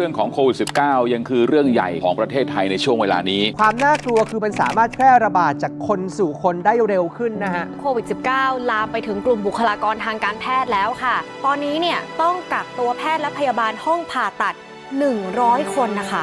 เรื่องของโควิด -19 ยังคือเรื่องใหญ่ของประเทศไทยในช่วงเวลานี้ ความน่ากลัวคือมันสามารถแพร่ระบาดจากคนสู่คนได้เร็วขึ้นนะฮะ โควิด -19 ลามไปถึงกลุ่มบุคลากรทางการแพทย์แล้วค่ะ ตอนนี้เนี่ยต้องกักตัวแพทย์และพยาบาลห้องผ่าตัด 100 คนนะคะ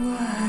우.